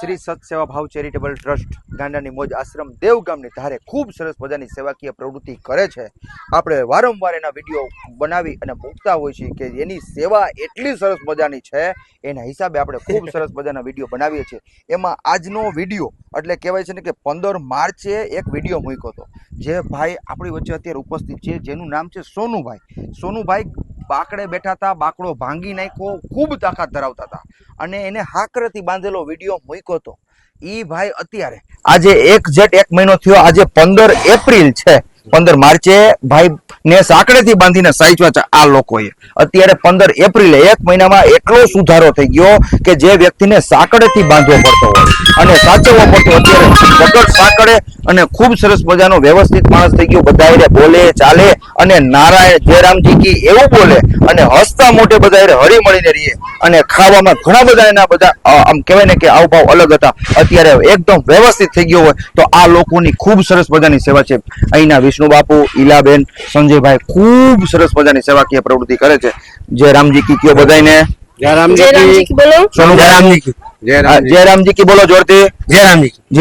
શ્રી સત્સેવા ભાવ charitable trust ગાંડાની મોજ આશ્રમ દેવગામની ધારે ખૂબ સરસ મજાની સેવાકીય પ્રવૃત્તિ કરે છે. આપણે વારંવાર એના વીડિયો બનાવી અને મૂકતા હોઈએ છીએ કે એની સેવા એટલી સરસ મજાની છે એના હિસાબે આપણે ખૂબ સરસ મજાના વીડિયો બનાવીએ છીએ. એમાં આજનો વીડિયો એટલે કહેવાય છે ને કે પંદર માર્ચે એક વીડિયો મૂક્યો હતો. જે ભાઈ આપણી વચ્ચે અત્યારે ઉપસ્થિત છે જેનું નામ છે સોનુભાઈ. સોનુભાઈ બાકડે બેઠા હતા, બાકડો ભાંગી નાખ્યો, ખૂબ તાકાત ધરાવતા હતા. અને એને હાકરેથી બાંધેલો વીડિયો મૂક્યો હતો. એ ભાઈ અત્યારે, આજે એક જેટ એક મહિનો થયો, આજે પંદર એપ્રિલ છે. પંદર માર્ચે ભાઈ ને સાંકળેથી બાંધીને સાચવા આ લોકોએ. અત્યારે પંદર એપ્રિલે, એક મહિનામાં એટલો સુધારો થઈ ગયો કે જે વ્યક્તિને સાંકળેથી બાંધવો પડતો હોય. અને સાચવવો પડતો અત્યારે વગર સાંકળે અને ખૂબ સરસ મજાનો વ્યવસ્થિત માણસ થઈ ગયો. બધા બોલે ચાલે અને નારાયણ જયરામજી કી એવું બોલે અને હસતા મોટે બધા હારે હળી મળીને રહીએ. અને ખાવામાં ઘણા બધા એના બધા આમ કહેવાય ને કે આવભાવ અલગ હતા. અત્યારે એકદમ વ્યવસ્થિત થઈ ગયો હોય તો આ લોકોની ખૂબ સરસ મજાની સેવા છે. અહીંના વિષ્ણુ બાપુ ઈલાબેન સંજયભાઈ ખૂબ સરસ મજાની સેવાકીય પ્રવૃત્તિ કરે છે. જય રામજી કી કયો બધાને જયરામજી જયરામજી બોલો. જયરામજી જય રામજી કી બોલો જોરથી. જય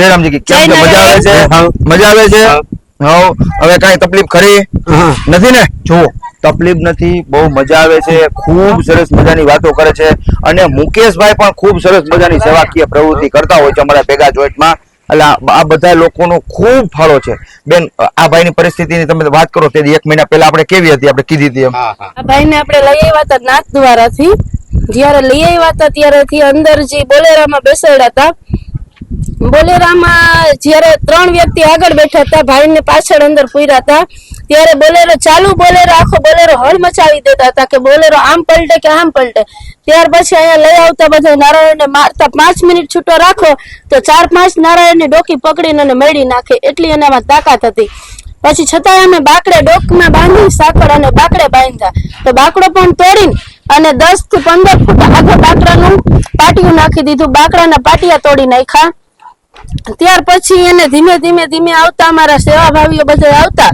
રામજી કી કેમ મજા આવે છે? મજા આવે છે? હા. હવે કઈ તકલીફ ખરી? નથી ને? જુઓ. તકલીફ નથી બહુ મજા આવે છે ખૂબ સરસ મજાની વાતો કરે છે. અને મુકેશભાઈ પણ ખૂબ સરસ મજાની સેવાકીય પ્રવૃત્તિ કરતા હોય છે અમારા ભેગા જોઈન્ટમાં. એટલે આ બધા લોકોનો ખૂબ ફાળો છે. બેન આ ભાઈની પરિસ્થિતિની તમે વાત કરો તે એક મહિના પહેલા આપણે કેવી હતી આપણે કીધી હતી એમ. હા હા. આ ભાઈને આપણે લઈ આવ્યા હતા નાથ દ્વારાથી. જ્યારે લઈ આવ્યા હતા, ત્યારેથી અંદર જે બોલેરામાં બેસાડ્યા હતા, બોલેરામાં જ્યારે ત્રણ વ્યક્તિ આગળ બેઠા હતા, ભાઈને પાછળ અંદર પૂર્યા હતા, ત્યારે બોલેરો ચાલુ બોલેરો, આખો બોલેરો હળ મચાવી દેતા હતા કે બોલેરો આમ પલટે કે આમ પલટે. ત્યાર પછી અહીંયા લઈ આવતા બધા નારાયણને મારતા પાંચ મિનિટ છૂટો રાખો, તો ચાર પાંચ નારાયણની ડોકી પકડીને અને મેળી નાખે. એટલી એનામાં તાકાત હતી. પછી છતાંય અમે બાકડે ડોકમાં બાંધી સાંકળ અને બાકડે બાંધ્યા. તો બાકડો પણ તોડીને અને દસથી પંદર ફૂટ આગળ બાકડાનું પાટિયું નાખી દીધું. બાકડાના પાટિયા તોડી નાખ્યા. ત્યાર પછી એને ધીમે ધીમે ધીમે આવતા અમારા સેવાભાવીઓ બધા આવતા.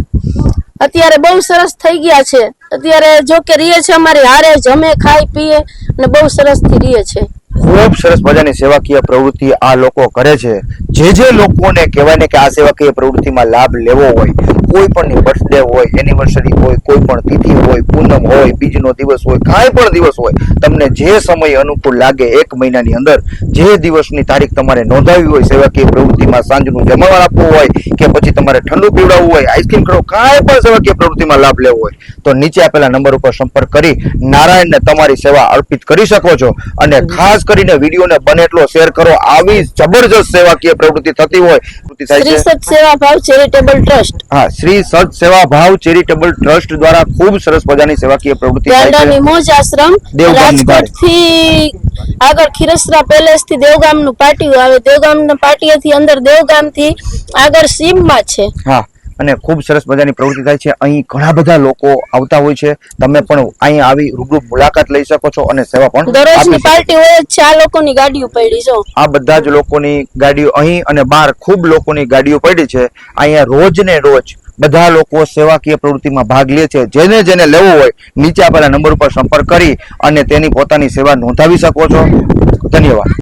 અત્યારે બહુ સરસ થઈ ગયા છે. અત્યારે જો કે રીએ છે અમારી હારે, જમે, ખાય, પીએ અને બહુ સરસથી રીએ છે. ખૂબ સરસ મજાની સેવાકીય પ્રવૃત્તિ આ લોકો કરે છે. જે જે લોકોને કહેવાય ને કે આ સેવાકીય પ્રવૃત્તિમાં લાભ લેવો હોય કોઈ પણ બર્થડે હોય એનિવર્સરી હોય કોઈ પણ તિથિ હોય પૂનમ હોય બીજનો દિવસ હોય કાંઈ પણ દિવસ હોય તમને જે સમય અનુકૂળ લાગે એક મહિનાની અંદર જે દિવસની તારીખ તમારે નોંધાવી હોય સેવાકીય પ્રવૃત્તિમાં સાંજનું જમણવાર આપવું હોય કે પછી તમારે ઠંડુ પીવડાવવું હોય આઈસ્ક્રીમ કરો કાંઈ પણ સેવાકીય પ્રવૃત્તિમાં લાભ લેવો હોય તો નીચે આપેલા નંબર ઉપર સંપર્ક કરી નારાયણને તમારી સેવા અર્પિત કરી શકો છો. અને ખાસ કરીને વિડીયોને બને એટલો શેર કરો આવી જબરજસ્ત સેવાકીય પ્રવૃત્તિ થતી હોય પ્રવૃત્તિ થાય શ્રી છે. સત સેવા ભાવ ચેરિટેબલ ટ્રસ્ટ. હા શ્રી સત સેવા ભાવ ચેરિટેબલ ટ્રસ્ટ દ્વારા ખૂબ સરસ મજાની સેવાકીય પ્રવૃત્તિ થાય છે. મોજ આશ્રમ રાજકોટથી આગળ ખીરસરા પેલેસથી દેવગામનું પાટિયું આવે. દેવગામ ના પાટિયા થી અંદર દેવગામથી આગળ સીમમાં છે. હા. અને ખૂબ સરસ મજાની પ્રવૃત્તિ થાય છે. અહીં ઘણા બધા લોકો આવતા હોય છે. તમે પણ અહીં આવી રૂબરૂ મુલાકાત લઈ શકો છો અને સેવા પણ. પાર્ટી હોય લોકોની ગાડીઓ પડી જો. આ બધા જ લોકોની ગાડીઓ અહીં અને બહાર ખૂબ લોકોની ગાડીઓ પડી છે. અહીંયા રોજ ને રોજ બધા લોકો સેવાકીય પ્રવૃત્તિમાં ભાગ લે છે. જેને જેને લેવો હોય નીચે આપેલા નંબર ઉપર સંપર્ક કરી અને તેની પોતાની સેવા નોંધાવી શકો છો. ધન્યવાદ.